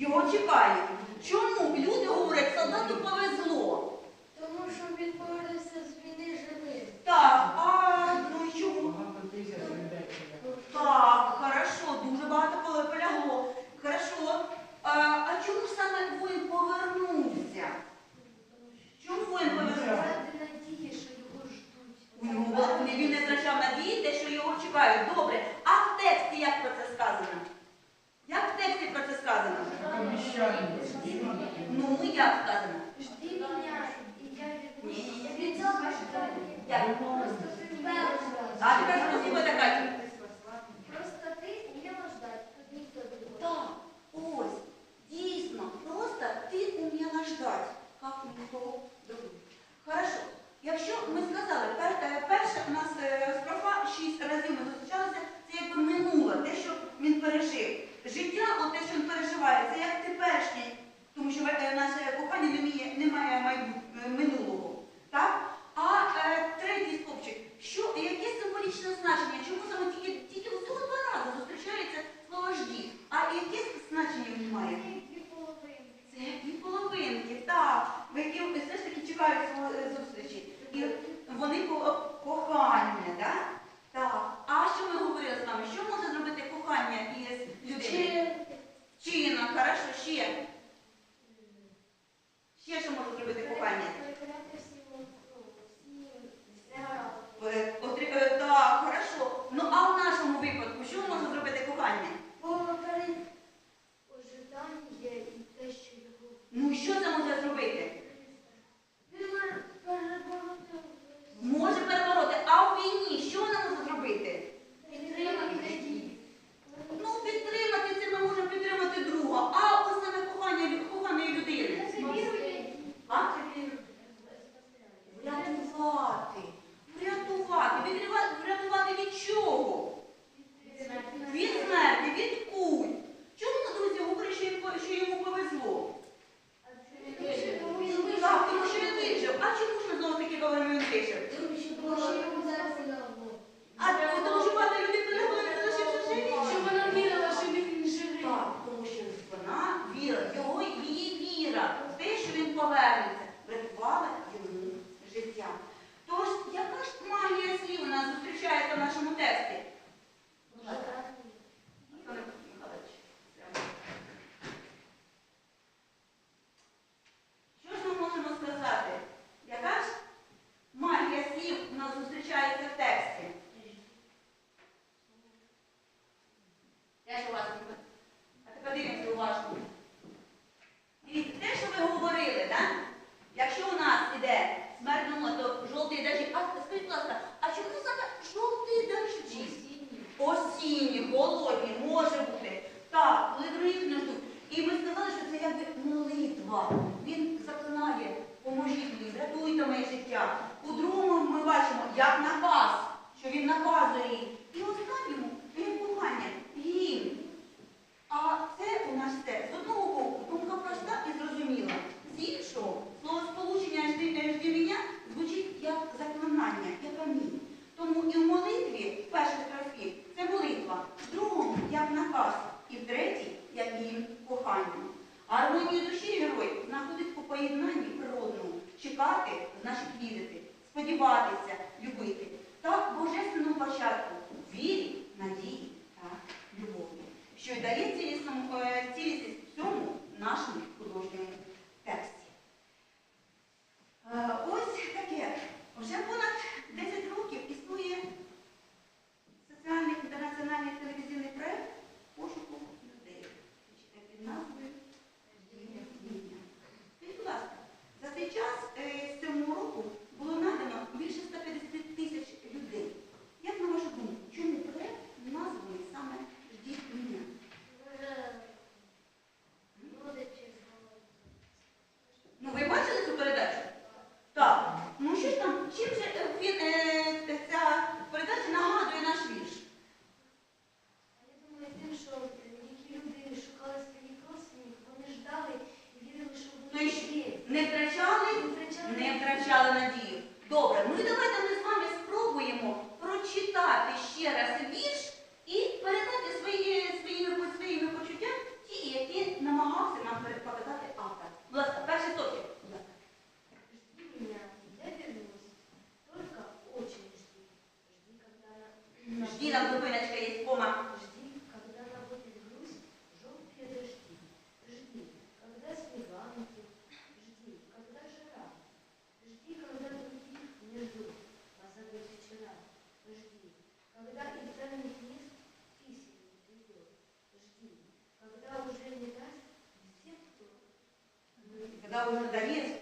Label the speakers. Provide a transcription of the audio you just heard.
Speaker 1: Його чекають. Чому люди говорять, солдату повезло?
Speaker 2: Тому що він повернувся з війни живий.
Speaker 1: Так, а ну і чому? Так, хорошо, дуже багато полягло. Хорошо. А, а чому саме воїн повернувся? Чому воїн повернувся?
Speaker 2: Заради надії, що його ждуть.
Speaker 1: Ну, він не втрачав надії, те, що його чекають. Добре. आपका спокійні, голодні, може бути. поєднанні природному, чекати, значить вірити, сподіватися, любити. Так божественному початку вірі, надії та любові, що й дає е, цілісність всьому нашому. Добре, ну і давайте ми з вами спробуємо прочитати ще раз вірш і передати свої, своїми, своїми почуттями ті, які намагався нам передпоказати автор. Будь ласка, перший топік. Жди, там зупиночка є кома. когда издан мир письменный придет, жди. Когда уже не даст, все кто. Когда уже дарец